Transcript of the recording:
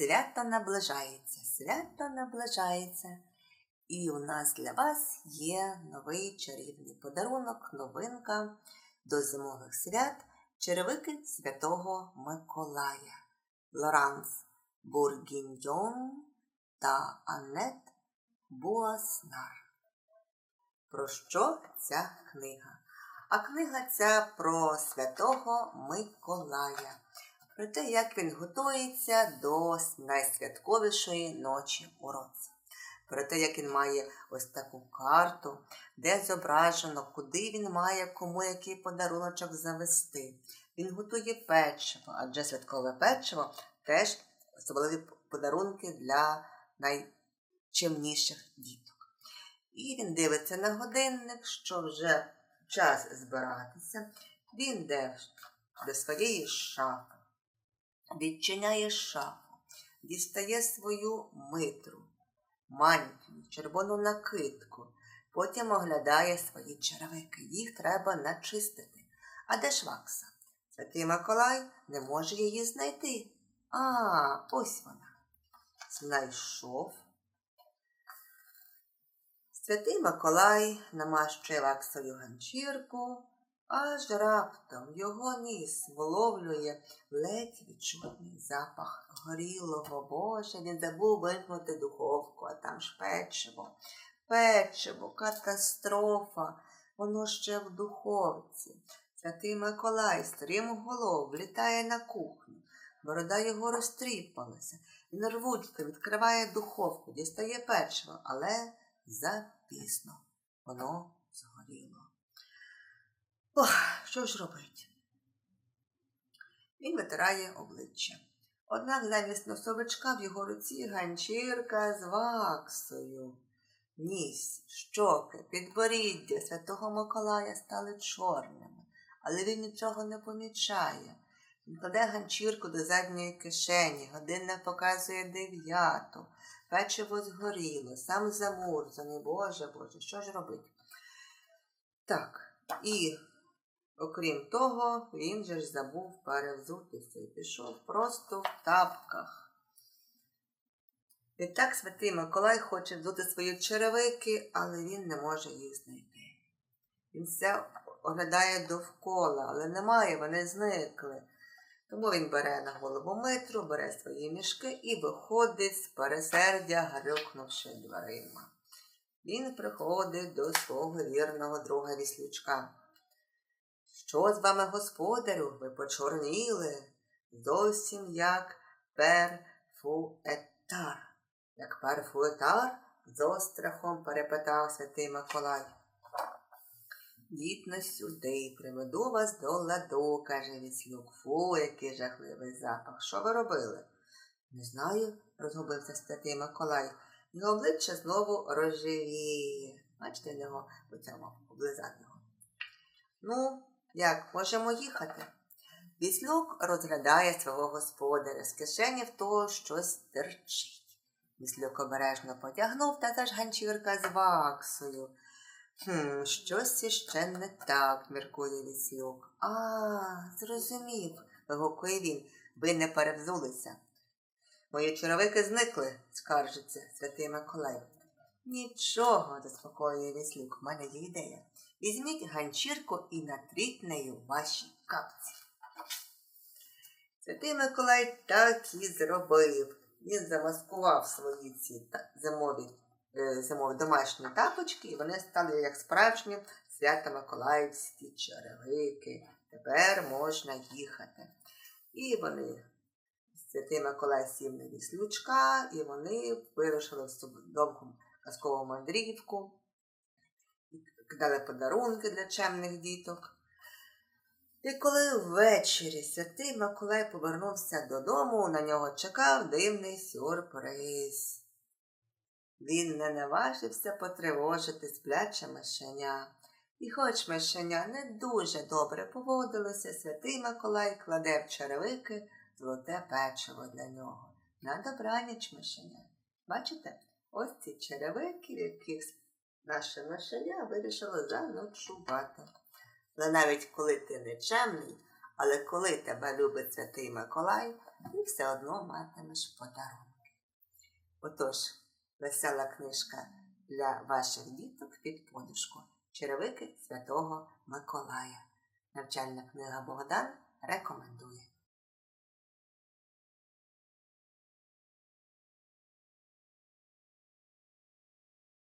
Свято наближається, свято наближається. І у нас для вас є новий чарівний подарунок, новинка до зимових свят черевики Святого Миколая. Лоранс Бургіньйон та Аннет Буаснар. Про що ця книга? А книга ця про святого Миколая, про те, як він готується до найсвятковішої ночі у році. Про те, як він має ось таку карту, де зображено, куди він має кому який подаруночок завести. Він готує печиво, адже святкове печиво теж особливі подарунки для найчимніших діток. І він дивиться на годинник, що вже час збиратися. Він йде до своєї шафи, відчиняє шафу, дістає свою митру, мантію, червону накидку, потім оглядає свої черевики. Їх треба начистити. А де ж вакса? Святий Миколай не може її знайти. А, ось вона. Знайшов. Святий Миколай намащує ваксою ганчірку, аж раптом його ніс вловлює ледь відчутний запах горілого. Боже, він забув вимкнути духовку, а там ж печиво. Печиво, катастрофа, воно ще в духовці. Святий Миколай стрім голов влітає на кухню. Борода його розтріпалася. Він рвучко відкриває духовку, дістає печиво, але запізно воно згоріло. Ох, що ж робить? Він витирає обличчя. Однак замість носовичка в його руці ганчірка з ваксою. Ніс, щоки, підборіддя святого Миколая стали чорними, але він нічого не помічає. Він кладе ганчірку до задньої кишені, годинник показує дев'яту, печиво згоріло, сам замурзаний, Боже Боже, що ж робить? Так, і, окрім того, він же ж забув перевзутися і пішов просто в тапках. Відтак святий Миколай хоче взути свої черевики, але він не може їх знайти. Він все оглядає довкола, але немає, вони зникли. Тому він бере на голову митру, бере свої мішки і виходить з пересердя, грюкнувши дверима. Він приходить до свого вірного друга віслючка. Що з вами, господарю, ви почорніли? Зовсім як перфуетар. Як перфуетар? з острахом перепитав святий Миколай. Дітно сюди, приведу вас до ладу, каже віслюк. Фу, який жахливий запах. Що ви робили? Не знаю, розгубився святий Миколай. Його обличчя знову розживіє. Бачите його по цьому облизати. Ну, як, можемо їхати? Віслюк розглядає свого господаря з кишені в того щось терчить. Віслюк обережно потягнув та та ж ганчірка з ваксою. Хм, щось іще не так, міркує віслюк. А, зрозумів, вигукує він. Ви не перевзулися. Мої черевики зникли, скаржиться святий Миколай. Нічого, заспокоює віслюк, в мене є ідея. Візьміть ганчірку і натріть нею ваші капці. Святий Миколай так і зробив. Він замаскував свої ці зимові Е, зимові домашні тапочки, і вони стали як справжні свято Миколаївські черевики. Тепер можна їхати. І вони, святий Миколай сів на віслючка, і вони вирушили в довгу казкову мандрівку, кидали подарунки для чемних діток. І коли ввечері святий Миколай повернувся додому, на нього чекав дивний сюрприз. Він не наважився потривожити спляче мишеня. І хоч мишеня не дуже добре поводилося, святий Миколай кладе в черевики золоте печиво для нього. На добраніч мишеня. Бачите, ось ці черевики, яких наше мишеня вирішило заночувати. Але навіть коли ти нечемний, Але коли тебе любить святий Миколай, ти все одно матимеш подарунки. Отож, весела книжка для ваших діток під подушку. Черевики Святого Миколая. Навчальна книга Богдан рекомендує.